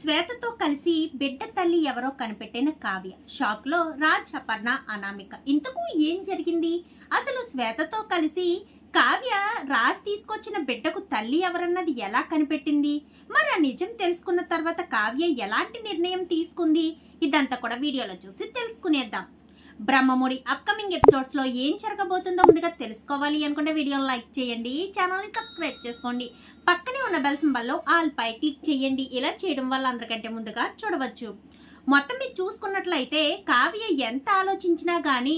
శ్వేతతో కలిసి బిడ్డ తల్లి ఎవరో కనిపెట్టిన కావ్య. షాక్లో రాజ్ అపర్ణ అనామిక. ఇంతకు ఏం జరిగింది? అసలు శ్వేతతో కలిసి కావ్య రాజ్ తీసుకొచ్చిన బిడ్డకు తల్లి ఎవరన్నది ఎలా కనిపెట్టింది? మరి ఆ నిజం తెలుసుకున్న తర్వాత కావ్య ఎలాంటి నిర్ణయం తీసుకుంది? ఇదంతా కూడా వీడియోలో చూసి తెలుసుకునేద్దాం. బ్రహ్మముడి అప్కమింగ్ ఎపిసోడ్స్లో ఏం జరగబోతుందో ముందుగా తెలుసుకోవాలి అనుకుంటే వీడియోని లైక్ చేయండి ఛానల్ని సబ్స్క్రైబ్ చేసుకోండి. పక్కనే ఉన్న బెల్ సింబల్లో ఆల్ పై క్లిక్ చేయండి. ఇలా చేయడం వల్ల అందరికంటే ముందుగా చూడవచ్చు. మొత్తం మీరు చూసుకున్నట్లయితే కావ్య ఎంత ఆలోచించినా కానీ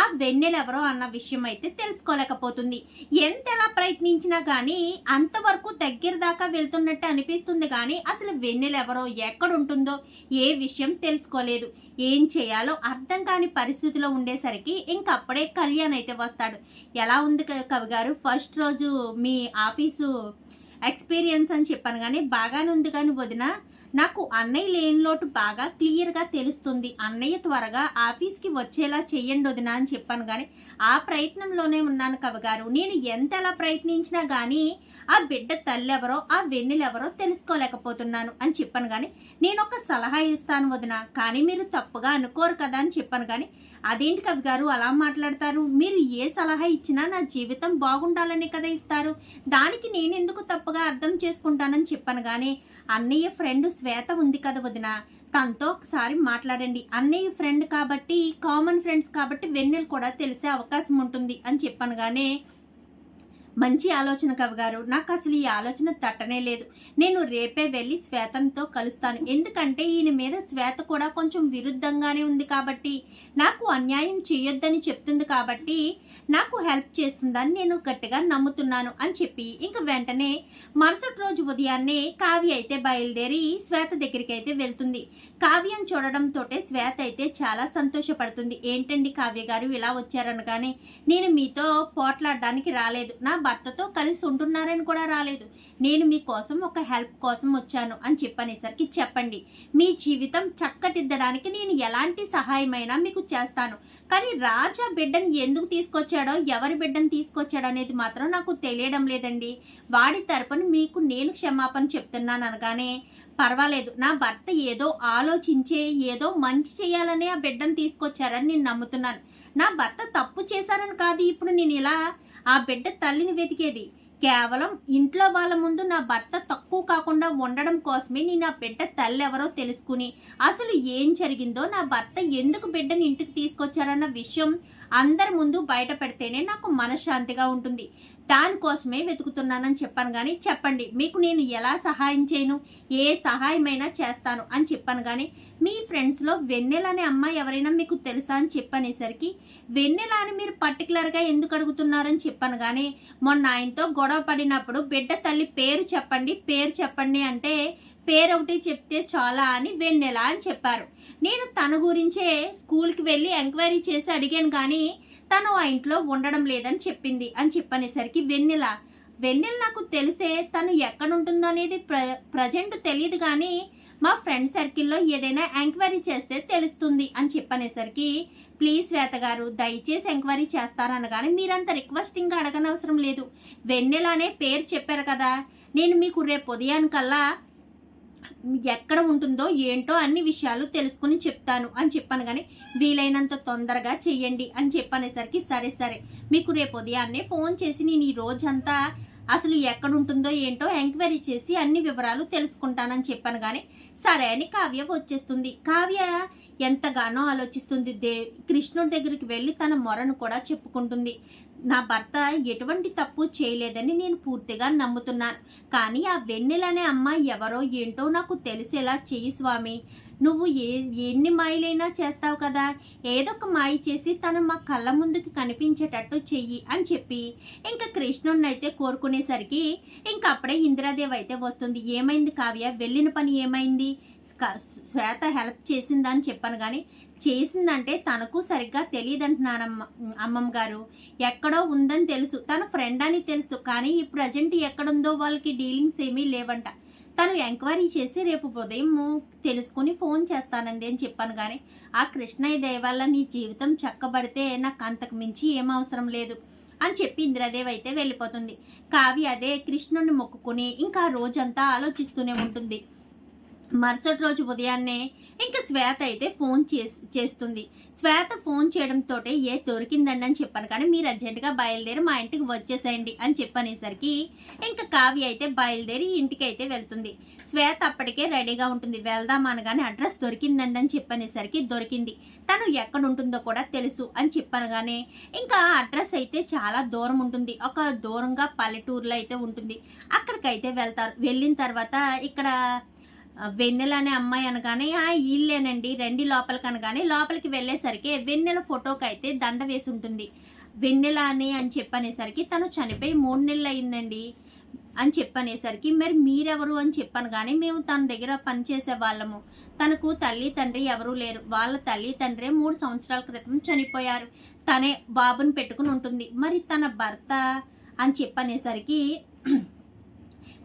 ఆ వెన్నెలెవరో అన్న విషయం అయితే తెలుసుకోలేకపోతుంది. ఎంత ఎలా ప్రయత్నించినా కానీ అంతవరకు దగ్గర దాకా వెళ్తున్నట్టు అనిపిస్తుంది కానీ అసలు వెన్నెలెవరో ఎక్కడుంటుందో ఏ విషయం తెలుసుకోలేదు. ఏం చేయాలో అర్థం కాని పరిస్థితిలో ఉండేసరికి ఇంకప్పుడే కళ్యాణ్ అయితే వస్తాడు. ఎలా ఉంది కవి గారు? ఫస్ట్ రోజు మీ ఆఫీసు ఎక్స్పీరియన్స్ అని చెప్పాను కానీ బాగానే ఉంది కానీ వదిన నాకు అన్నయ్య లేని లోటు బాగా క్లియర్గా తెలుస్తుంది. అన్నయ్య త్వరగా ఆఫీస్కి వచ్చేలా చెయ్యండి వదిన అని చెప్పాను కానీ ఆ ప్రయత్నంలోనే ఉన్నాను కవి గారు నేను ఎంత ఎలా ప్రయత్నించినా కానీ ఆ బిడ్డ తల్లి ఎవరో ఆ వెన్నెలెవరో తెలుసుకోలేకపోతున్నాను అని చెప్పాను కానీ నేను ఒక సలహా ఇస్తాను వదిన. కానీ మీరు తప్పుగా అనుకోరు కదా అని చెప్పాను కానీ అదేంటి కవి గారు అలా మాట్లాడతారు? మీరు ఏ సలహా ఇచ్చినా నా జీవితం బాగుండాలని కదా ఇస్తారు. దానికి నేను ఎందుకు తప్పుగా అర్థం చేసుకుంటానని చెప్పాను కానీ అన్నయ్య ఫ్రెండ్ శ్వేత ఉంది కదా వదిన. తనతో ఒకసారి మాట్లాడండి. అన్నయ్య ఫ్రెండ్ కాబట్టి కామన్ ఫ్రెండ్స్ కాబట్టి వెన్నెలు కూడా తెలిసే అవకాశం ఉంటుంది అని చెప్పాను కానీ మంచి ఆలోచన కవిగారు నాకు అసలు ఈ ఆలోచన తట్టనే లేదు. నేను రేపే వెళ్ళి శ్వేతంతో కలుస్తాను. ఎందుకంటే ఈయన మీద శ్వేత కూడా కొంచెం విరుద్ధంగానే ఉంది కాబట్టి నాకు అన్యాయం చేయొద్దని చెప్తుంది కాబట్టి నాకు హెల్ప్ చేస్తుందని నేను గట్టిగా నమ్ముతున్నాను అని చెప్పి ఇంక వెంటనే మరుసటి రోజు ఉదయాన్నే కావ్య అయితే బయలుదేరి శ్వేత దగ్గరికి అయితే వెళ్తుంది. కావ్యం చూడడంతో శ్వేత అయితే చాలా సంతోషపడుతుంది. ఏంటండి కావ్య గారు ఇలా వచ్చారనగానే నేను మీతో పోట్లాడడానికి రాలేదు. నా భర్తతో కలిసి ఉంటున్నారని కూడా రాలేదు. నేను మీకోసం ఒక హెల్ప్ కోసం వచ్చాను అని చెప్పనేసరికి చెప్పండి. మీ జీవితం చక్కదిద్దడానికి నేను ఎలాంటి సహాయమైనా మీకు చేస్తాను. కానీ రాజా బిడ్డను ఎందుకు తీసుకొచ్చాడో ఎవరి బిడ్డను తీసుకొచ్చాడో అనేది మాత్రం నాకు తెలియడం లేదండి. వాడి తరపున మీకు నేను క్షమాపణ చెప్తున్నాను అనగానే పర్వాలేదు నా భర్త ఏదో ఆలోచించే ఏదో మంచి చేయాలనే ఆ బిడ్డను తీసుకొచ్చారని నేను నమ్ముతున్నాను. నా భర్త తప్పు చేశారని కాదు ఇప్పుడు నేను ఇలా ఆ బిడ్డ తల్లిని వెతికేది. కేవలం ఇంట్లో వాళ్ళ ముందు నా భర్త తక్కువ కాకుండా ఉండడం కోసమే నేను ఆ బిడ్డ తల్లి ఎవరో తెలుసుకుని అసలు ఏం జరిగిందో నా భర్త ఎందుకు బిడ్డని ఇంటికి తీసుకొచ్చారన్న విషయం అందరి ముందు బయట పెడితేనే నాకు మనశ్శాంతిగా ఉంటుంది. దానికోసమే వెతుకుతున్నానని చెప్పాను కానీ చెప్పండి మీకు నేను ఎలా సహాయం చేయను? ఏ సహాయమైనా చేస్తాను అని చెప్పాను కానీ మీ ఫ్రెండ్స్లో వెన్నెల అనే అమ్మాయి ఎవరైనా మీకు తెలుసా అని చెప్పనేసరికి వెన్నెల అని మీరు పర్టికులర్గా ఎందుకు అడుగుతున్నారని చెప్పాను కానీ మొన్న ఆయనతో గొడవ పడినప్పుడు బిడ్డ తల్లి పేరు చెప్పండి పేరు చెప్పండి అంటే పేరు ఒకటి చెప్తే చాలా అని వెన్నెల అని చెప్పారు. నేను తన గురించే స్కూల్కి వెళ్ళి ఎంక్వైరీ చేసి అడిగాను కానీ తను ఆ ఇంట్లో ఉండడం లేదని చెప్పింది అని చెప్పనేసరికి వెన్నెల. వెన్నెల నాకు తెలిసే తను ఎక్కడ ఉంటుందో అనేది ప్ర ప్రజెంట్ తెలియదు కానీ మా ఫ్రెండ్ సర్కిల్లో ఏదైనా ఎంక్వైరీ చేస్తే తెలుస్తుంది అని చెప్పనేసరికి ప్లీజ్ శ్వేత గారు దయచేసి ఎంక్వైరీ చేస్తారనగానే మీరంత రిక్వెస్టింగ్గా అడగనవసరం లేదు. వెన్నెల అనే పేరు చెప్పారు కదా నేను మీకు రేపు ఉదయానికల్లా ఎక్కడ ఉంటుందో ఏంటో అన్ని విషయాలు తెలుసుకుని చెప్తాను అని చెప్పాను కానీ వీలైనంత తొందరగా చెయ్యండి అని చెప్పనేసరికి సరే సరే. మీకు రేపు ఉదయాన్నే ఫోన్ చేసి నేను ఈ రోజంతా అసలు ఎక్కడ ఉంటుందో ఏంటో ఎంక్వైరీ చేసి అన్ని వివరాలు తెలుసుకుంటానని చెప్పాను కానీ సరే అని కావ్య వచ్చేస్తుంది. కావ్య ఎంతగానో ఆలోచిస్తుంది. దే కృష్ణుడి దగ్గరికి వెళ్ళి తన మొరను కూడా చెప్పుకుంటుంది. నా భర్త ఎటువంటి తప్పు చేయలేదని నేను పూర్తిగా నమ్ముతున్నాను. కానీ ఆ వెన్నెలనే అమ్మాయి ఎవరో ఏంటో నాకు తెలిసేలా చెయ్యి స్వామి. నువ్వు ఏ ఎన్ని మాయలైనా చేస్తావు కదా? ఏదో ఒక మాయ చేసి తను మా కళ్ళ ముందుకు కనిపించేటట్టు చెయ్యి అని చెప్పి ఇంకా కృష్ణుడిని అయితే కోరుకునేసరికి ఇంకా అప్పుడే ఇందిరాదేవి అయితే వస్తుంది. ఏమైంది కావ్య? వెళ్ళిన పని ఏమైంది? శ్వేత హెల్ప్ చేసిందా అని చెప్పాను కానీ చేసిందంటే తనకు సరిగ్గా తెలియదంటున్నానమ్మ అమ్మమ్మ గారు ఎక్కడో ఉందని తెలుసు. తన ఫ్రెండ్ అని తెలుసు. కానీ ఈ ప్రజెంట్ ఎక్కడుందో వాళ్ళకి డీలింగ్స్ ఏమీ లేవంట. తను ఎంక్వైరీ చేసి రేపు ఉదయం తెలుసుకుని ఫోన్ చేస్తానండి అని చెప్పాను కానీ ఆ కృష్ణయ్య దయవల్ల నీ జీవితం చక్కబడితే నాకు అంతకు మించి ఏం అవసరం లేదు అని చెప్పి ఇందిరాదేవి అయితే వెళ్ళిపోతుంది. కావ్య అదే కృష్ణుని మొక్కుకుని ఇంకా రోజంతా ఆలోచిస్తూనే ఉంటుంది. మరుసటి రోజు ఉదయాన్నే ఇంకా శ్వేత అయితే ఫోన్ చేసి చేస్తుంది. శ్వేత ఫోన్ చేయడంతో ఏ దొరికిందండి అని చెప్పాను. కానీ మీరు అర్జెంటుగా బయలుదేరి మా ఇంటికి వచ్చేసేయండి అని చెప్పనేసరికి ఇంకా కావ్య అయితే బయలుదేరి ఇంటికి అయితే వెళ్తుంది. శ్వేత అప్పటికే రెడీగా ఉంటుంది. వెళ్దాం అనగానే అడ్రస్ దొరికిందండి అని చెప్పనేసరికి దొరికింది. తను ఎక్కడ ఉంటుందో కూడా తెలుసు అని చెప్పనగానే ఇంకా అడ్రస్ అయితే చాలా దూరం ఉంటుంది. ఒక దూరంగా పల్లెటూరులో అయితే ఉంటుంది. అక్కడికైతే వెళ్తారు. వెళ్ళిన తర్వాత ఇక్కడ వెన్నెల అనే అమ్మాయి అనగానే ఆ వీళ్ళేనండి రండి లోపలికి అనగానే లోపలికి వెళ్ళేసరికి వెన్నెల ఫోటోకి అయితే దండ వేసి ఉంటుంది వెన్నెల అని అని చెప్పనేసరికి తను చనిపోయి మూడు నెలలు అయిందండి అని చెప్పనేసరికి మరి మీరెవరు అని చెప్పాను కానీ మేము తన దగ్గర పనిచేసే వాళ్ళము. తనకు తల్లి తండ్రి ఎవరూ లేరు. వాళ్ళ తల్లి తండ్రి మూడు సంవత్సరాల క్రితం చనిపోయారు. తనే బాబుని పెట్టుకుని ఉంటుంది. మరి తన భర్త అని చెప్పనేసరికి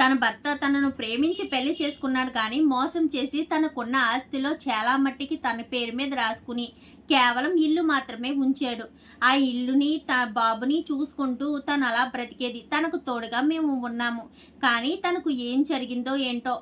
తన భర్త తనను ప్రేమించి పెళ్ళి చేసుకున్నాడు కానీ మోసం చేసి తనకున్న ఆస్తిలో చాలా మట్టికి తన పేరు మీద రాసుకుని కేవలం ఇల్లు మాత్రమే ఉంచాడు. ఆ ఇల్లుని తన బాబుని చూసుకుంటూ తను అలా బ్రతికేది. తనకు తోడుగా మేము ఉన్నాము. కానీ తనకు ఏం జరిగిందో ఏంటో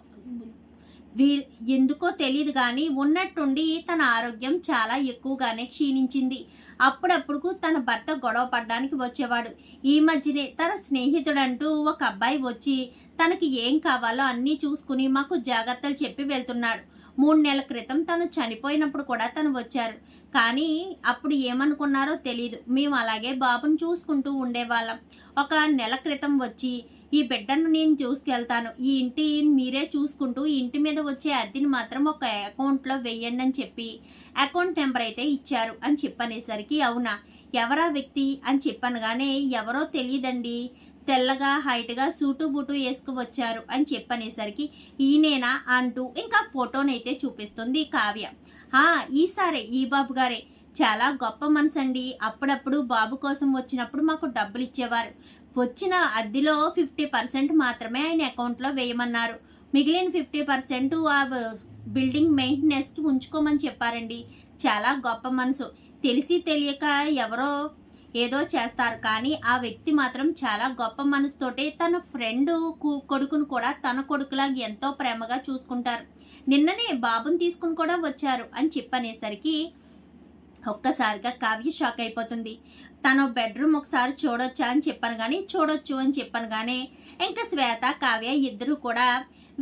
వీ ఎందుకో తెలియదు కానీ ఉన్నట్టుండి తన ఆరోగ్యం చాలా ఎక్కువగానే క్షీణించింది. అప్పుడప్పుడు తన భర్త గొడవ పడడానికి వచ్చేవాడు. ఈ మధ్యనే తన స్నేహితుడంటూ ఒక అబ్బాయి వచ్చి తనకి ఏం కావాలో అన్నీ చూసుకుని మాకు జాగ్రత్తలు చెప్పి వెళ్తున్నాడు. మూడు నెలల క్రితం తను చనిపోయినప్పుడు కూడా తను వచ్చారు. కానీ అప్పుడు ఏమనుకున్నారో తెలియదు మేము అలాగే బాబుని చూసుకుంటూ ఉండేవాళ్ళం. ఒక నెల క్రితం వచ్చి ఈ బిడ్డను నేను చూసుకెళ్తాను. ఈ ఇంటి మీరే చూసుకుంటూ ఇంటి మీద వచ్చే అద్దెని మాత్రం ఒక అకౌంట్లో వెయ్యండి అని చెప్పి అకౌంట్ నెంబర్ అయితే ఇచ్చారు అని చెప్పనేసరికి అవునా? ఎవరా వ్యక్తి అని చెప్పనగానే ఎవరో తెలియదండి. తెల్లగా హైట్గా సూటు బూటు వేసుకు వచ్చారు అని చెప్పనేసరికి ఈయనేనా అంటూ ఇంకా ఫోటోనైతే చూపిస్తుంది కావ్య. ఈసారే ఈ బాబు గారే. చాలా గొప్ప మనసు అండి అప్పుడప్పుడు బాబు కోసం వచ్చినప్పుడు మాకు డబ్బులు ఇచ్చేవారు వచ్చిన అద్దెలో ఫిఫ్టీ పర్సెంట్ మాత్రమే ఆయన అకౌంట్లో వేయమన్నారు. మిగిలిన ఫిఫ్టీ పర్సెంట్ ఆ బిల్డింగ్ మెయింటెనెన్స్కి ఉంచుకోమని చెప్పారండి. చాలా గొప్ప మనసు. తెలిసి తెలియక ఎవరో ఏదో చేస్తారు. కానీ ఆ వ్యక్తి మాత్రం చాలా గొప్ప మనసుతోటే తన ఫ్రెండ్ కొడుకును కూడా తన కొడుకులాగా ఎంతో ప్రేమగా చూసుకుంటారు. నిన్ననే బాబుని తీసుకుని కూడా వచ్చారు అని చెప్పనేసరికి ఒక్కసారిగా కావ్య షాక్ అయిపోతుంది. తను బెడ్రూమ్ ఒకసారి చూడొచ్చా అని చెప్పాను కానీ చూడొచ్చు అని చెప్పాను కానీ ఇంకా శ్వేత కావ్య ఇద్దరు కూడా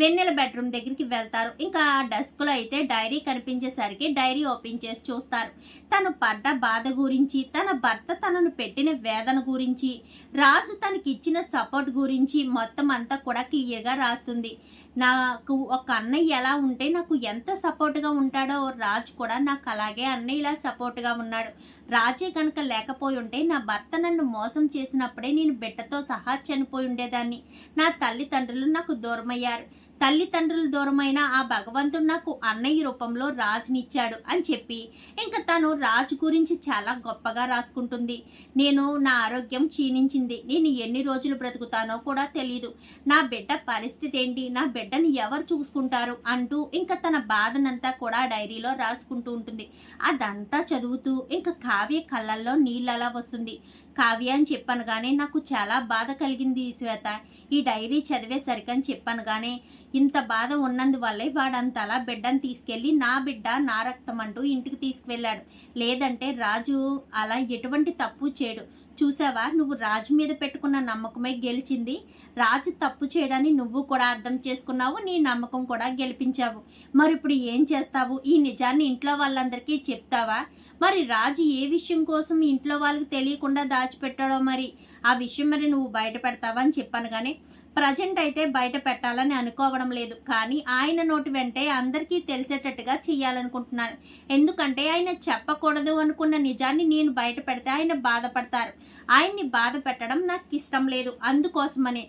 వెన్నెల బెడ్రూమ్ దగ్గరికి వెళ్తారు. ఇంకా ఆ డెస్క్లో అయితే డైరీ కనిపించేసరికి డైరీ ఓపెన్ చేసి చూస్తారు. తను పడ్డ బాధ గురించి తన భర్త తనను పెట్టిన వేదన గురించి రాజు తనకి ఇచ్చిన సపోర్ట్ గురించి మొత్తం అంతా కూడా క్లియర్గా రాస్తుంది. నాకు ఒక అన్నయ్య ఎలా ఉంటే నాకు ఎంత సపోర్ట్గా ఉంటాడో రాజు కూడా నాకు అలాగే అన్నయ్యలా సపోర్ట్గా ఉన్నాడు. రాజే కనుక లేకపోయి ఉంటే నా భర్త నన్ను మోసం చేసినప్పుడే నేను బిడ్డతో సహా చనిపోయి ఉండేదాన్ని. నా తల్లిదండ్రులు నాకు దూరమయ్యారు. తల్లిదండ్రులు దూరమైన ఆ భగవంతుడు నాకు అన్నయ్య రూపంలో రాజునిచ్చాడు అని చెప్పి ఇంకా తను రాజు గురించి చాలా గొప్పగా రాసుకుంటుంది. నేను నా ఆరోగ్యం క్షీణించింది. నేను ఎన్ని రోజులు బ్రతుకుతానో కూడా తెలియదు నా బిడ్డ పరిస్థితి ఏంటి? నా బిడ్డని ఎవరు చూసుకుంటారు? అంటూ ఇంకా తన బాధనంతా కూడా డైరీలో రాసుకుంటూ ఉంటుంది. అదంతా చదువుతూ ఇంకా కావ్య కళ్ళల్లో నీళ్ళలా వస్తుంది. కావ్య అని చెప్పాను కానీ నాకు చాలా బాధ కలిగింది శ్వేత. ఈ డైరీ చదివేసరికి అని చెప్పాను కానీ ఇంత బాధ ఉన్నందువల్లే వాడంతలా బిడ్డను తీసుకెళ్ళి నా బిడ్డ నా రక్తం అంటూ ఇంటికి తీసుకువెళ్ళాడు. లేదంటే రాజు అలా ఎటువంటి తప్పు చేయడు. చూసావా? నువ్వు రాజు మీద పెట్టుకున్న నమ్మకమే గెలిచింది. రాజు తప్పు చేయడాన్ని నువ్వు కూడా అర్థం చేసుకున్నావు నీ నమ్మకం కూడా గెలిపించావు. మరి ఇప్పుడు ఏం చేస్తావు? ఈ నిజాన్ని ఇంట్లో వాళ్ళందరికీ చెప్తావా? మరి రాజు ఏ విషయం కోసం ఇంట్లో వాళ్ళకి తెలియకుండా దాచిపెట్టాడో మరి? ఆ విషయం మరి నువ్వు బయట పెడతావా అని చెప్పాను కానీ ప్రజెంట్ అయితే బయట పెట్టాలని అనుకోవడం లేదు. కానీ ఆయన నోటి వెంటే అందరికీ తెలిసేటట్టుగా చేయాలనుకుంటున్నాను ఎందుకంటే ఆయన చెప్పకూడదు అనుకున్న నిజాన్ని నేను బయట పెడితే ఆయన బాధపడతారు. ఆయన్ని బాధ పెట్టడం నాకు ఇష్టం లేదు. అందుకోసమని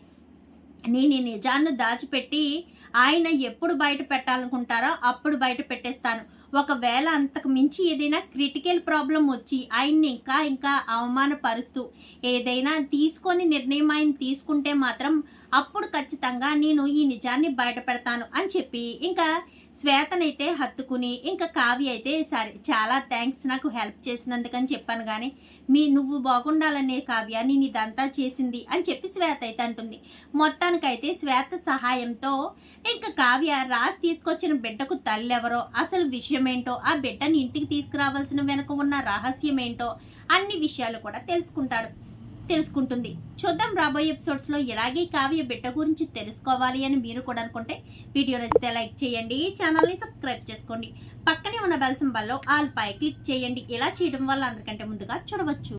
నేను ఈ నిజాన్ని దాచిపెట్టి ఆయన ఎప్పుడు బయట పెట్టాలనుకుంటారో అప్పుడు బయట పెట్టేస్తాను. ఒకవేళ అంతకు మించి ఏదైనా క్రిటికల్ ప్రాబ్లం వచ్చి ఆయన్ని ఇంకా ఇంకా అవమానపరుస్తూ ఏదైనా తీసుకొని నిర్ణయం ఆయన తీసుకుంటే మాత్రం అప్పుడు ఖచ్చితంగా నేను ఈ నిజాన్ని బయటపెడతాను అని చెప్పి ఇంకా శ్వేతనైతే హత్తుకుని ఇంకా కావ్య అయితే సరే చాలా థ్యాంక్స్ నాకు హెల్ప్ చేసినందుకని చెప్పాను కానీ మీ నువ్వు బాగుండాలనే కావ్య నేను ఇదంతా చేసింది అని చెప్పి శ్వేత అయితే అంటుంది. మొత్తానికైతే శ్వేత సహాయంతో ఇంకా కావ్య రాసి తీసుకొచ్చిన బిడ్డకు తల్లెవరో అసలు విషయం ఏంటో ఆ బిడ్డని ఇంటికి తీసుకురావాల్సిన వెనుక ఉన్న రహస్యం ఏంటో అన్ని విషయాలు కూడా తెలుసుకుంటారు తెలుసుకుంటుంది. చూద్దాం రాబోయే ఎపిసోడ్స్లో ఎలాగే కావ్య బిడ్డ గురించి తెలుసుకోవాలి అని మీరు కూడా అనుకుంటే వీడియో నచ్చితే లైక్ చేయండి ఛానల్ని సబ్స్క్రైబ్ చేసుకోండి. పక్కనే ఉన్న బెల్ సింబల్లో ఆల్ పై క్లిక్ చేయండి. ఇలా చేయడం వల్ల అందరికంటే ముందుగా చూడవచ్చు.